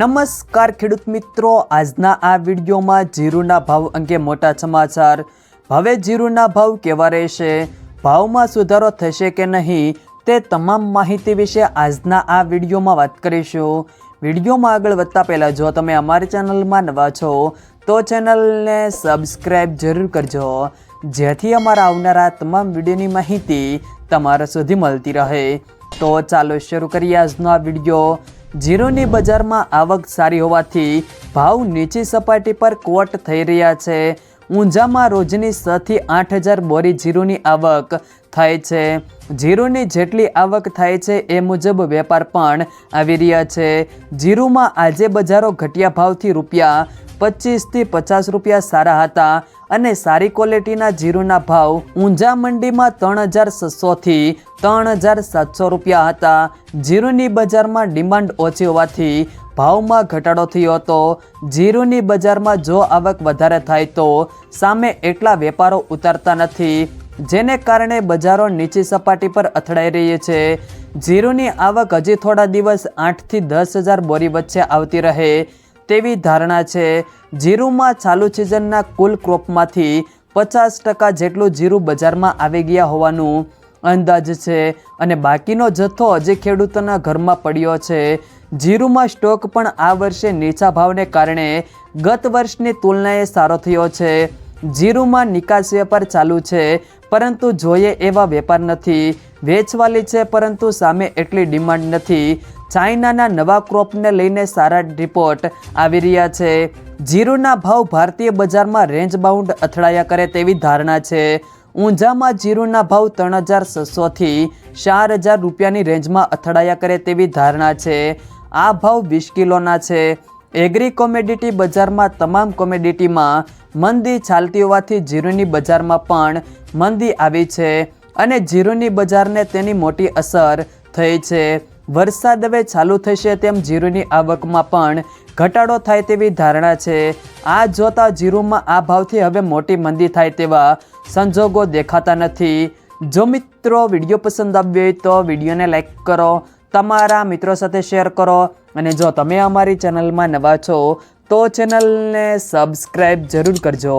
નમસ્કાર ખેડૂત મિત્રો. આજના આ વિડીયોમાં જીરુના ભાવ અંગે મોટા સમાચાર. હવે જીરુના ભાવ કેવા રહેશે? ભાવમાં સુધારો થશે કે નહીં? તે તમામ માહિતી વિશે આજના આ વિડીયોમાં વાત કરીશું. વિડીયોમાં આગળ વધતા પહેલાં જો તમે અમારી ચેનલમાં નવા છો, તો ચેનલને સબસ્ક્રાઈબ જરૂર કરજો. જેથી અમારા આવનારા તમામ વિડીયોની માહિતી તમારા સુધી મળતી રહે. તો ચાલો શરૂ કરીએ આજનો આ વીડિયો. જીરોની બજારમાં આવક સારી હોવાથી ભાવ નીચી સપાટી પર કોટ થઈ રહ્યા છે. ઊંઝામાં રોજની છ થી આઠ હજાર બોરી જીરુની આવક થાય છે. જીરુની જેટલી આવક થાય છે એ મુજબ વેપાર પણ આવી રહ્યા છે. જીરુમાં આજે બજારો ઘટિયા ભાવથી રૂપિયા પચીસથી પચાસ રૂપિયા સારા હતા અને સારી ક્વોલિટીના જીરુના ભાવ ઊંઝા મંડીમાં ત્રણ હજાર છસોથી ત્રણ હજાર સાતસો રૂપિયા હતા. જીરુની બજારમાં ડિમાન્ડ ઓછી હોવાથી ભાવમાં ઘટાડો થયો હતો. જીરુની બજારમાં જો આવક વધારે થાય તો સામે એટલા વેપારો ઉતારતા નથી, જેને કારણે બજારો નીચી સપાટી પર અથડાઈ રહી છે. જીરુની આવક હજી થોડા દિવસ આઠથી દસ હજાર બોરી વચ્ચે આવતી રહે. તેવી ધારણા છે. જીરુમાં ચાલુ સિઝનના કુલ ક્રોપમાંથી પચાસ ટકા જેટલું જીરું બજારમાં આવી ગયા હોવાનું અંદાજ છે અને બાકીનો જથ્થો હજી ખેડૂતોના ઘરમાં પડ્યો છે. જીરુમાં સ્ટોક પણ આ વર્ષે નીચા ભાવને કારણે ગત વર્ષની તુલનાએ સારો થયો છે. જીરુમાં નિકાસ વેપાર ચાલુ છે, પરંતુ જોઈએ એવા વેપાર નથી. વેચવાલી છે, પરંતુ સામે એટલી ડિમાન્ડ નથી. ચાઇનાના નવા ક્રોપને લઈને સારા રિપોર્ટ આવી રહ્યા છે. જીરુના ભાવ ભારતીય બજારમાં રેન્જ બાઉન્ડ અથડાયા કરે તેવી ધારણા છે. ઊંઝામાં જીરુના ભાવ ત્રણ હજાર છસોથી ચાર હજાર રૂપિયાની રેન્જમાં અથડાયા કરે તેવી ધારણા છે. આ ભાવ વીસ કિલોના છે. એગ્રી કોમેડિટી બજારમાં તમામ કોમેડિટીમાં મંદી ચાલતી હોવાથી જીરુની બજારમાં પણ મંદી આવી છે અને જીરુની બજારને તેની મોટી અસર થઈ છે. વરસાદ હવે ચાલુ થશે તેમ જીરુની આવકમાં પણ ઘટાડો થાય તેવી ધારણા છે. આ જોતા જીરુમાં આ ભાવથી હવે મોટી મંદી થાય તેવા સંજોગો દેખાતા નથી. જો મિત્રો વીડિયો પસંદ આવ્યો હોય તો વિડીયોને લાઈક કરો, તમારા મિત્રો સાથે શેર કરો અને જો તમે અમારી ચેનલમાં નવા છો તો ચેનલને સબસ્ક્રાઈબ જરૂર કરજો.